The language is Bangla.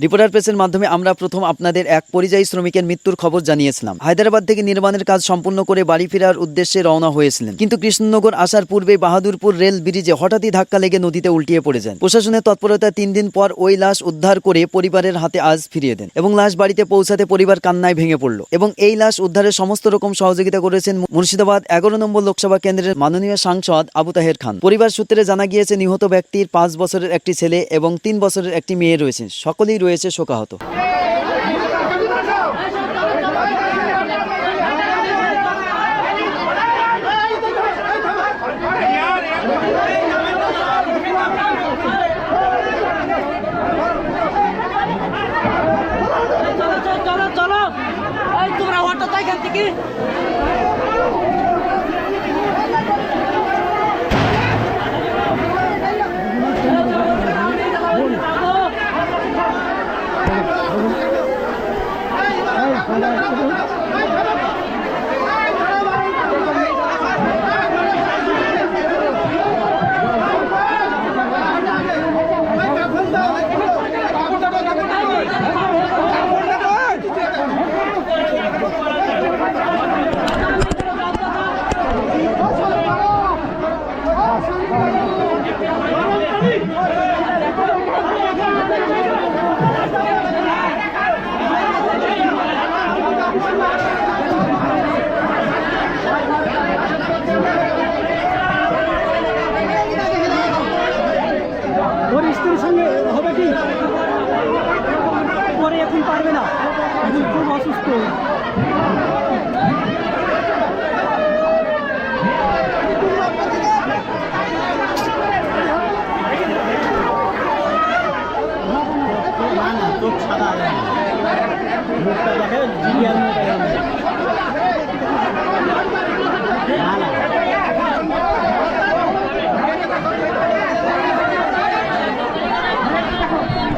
রিপোর্টার প্রেসের মাধ্যমে আমরা প্রথম আপনাদের এক পরিযায়ী শ্রমিকের মৃত্যুর খবর জানিয়েছিলাম। হায়দ্রাবাদ থেকে নির্মাণের কাজ সম্পূর্ণ করে বাড়ি ফেরার উদ্দেশ্যে রওনা হয়েছিলেন। কিন্তু কৃষ্ণনগর আসার পূর্বে বাহাদুরপুর রেল ব্রিজে হঠাৎই ধাক্কা লেগে নদীতে উল্টিয়ে পড়ে যান প্রশাসনের তৎপরতা তিন দিন পর ওই লাশ উদ্ধার করে পরিবারের হাতে আজ ফিরিয়ে দেন এবং লাশ বাড়িতে পৌঁছাতে পরিবার কান্নায় ভেঙে পড়ল এবং এই লাশ উদ্ধারের সমস্ত রকম সহযোগিতা করেছেন মুর্শিদাবাদ এগারো নম্বর লোকসভা কেন্দ্রের মাননীয় সাংসদ আবু তাহের খান। পরিবার সূত্রে জানা গিয়েছে, নিহত ব্যক্তির পাঁচ বছরের একটি ছেলে এবং তিন বছরের একটি মেয়ে রয়েছে। সকলেই রয়েছে শোকাহত। চলো চলো তোমরা তো এখান থেকে Buka.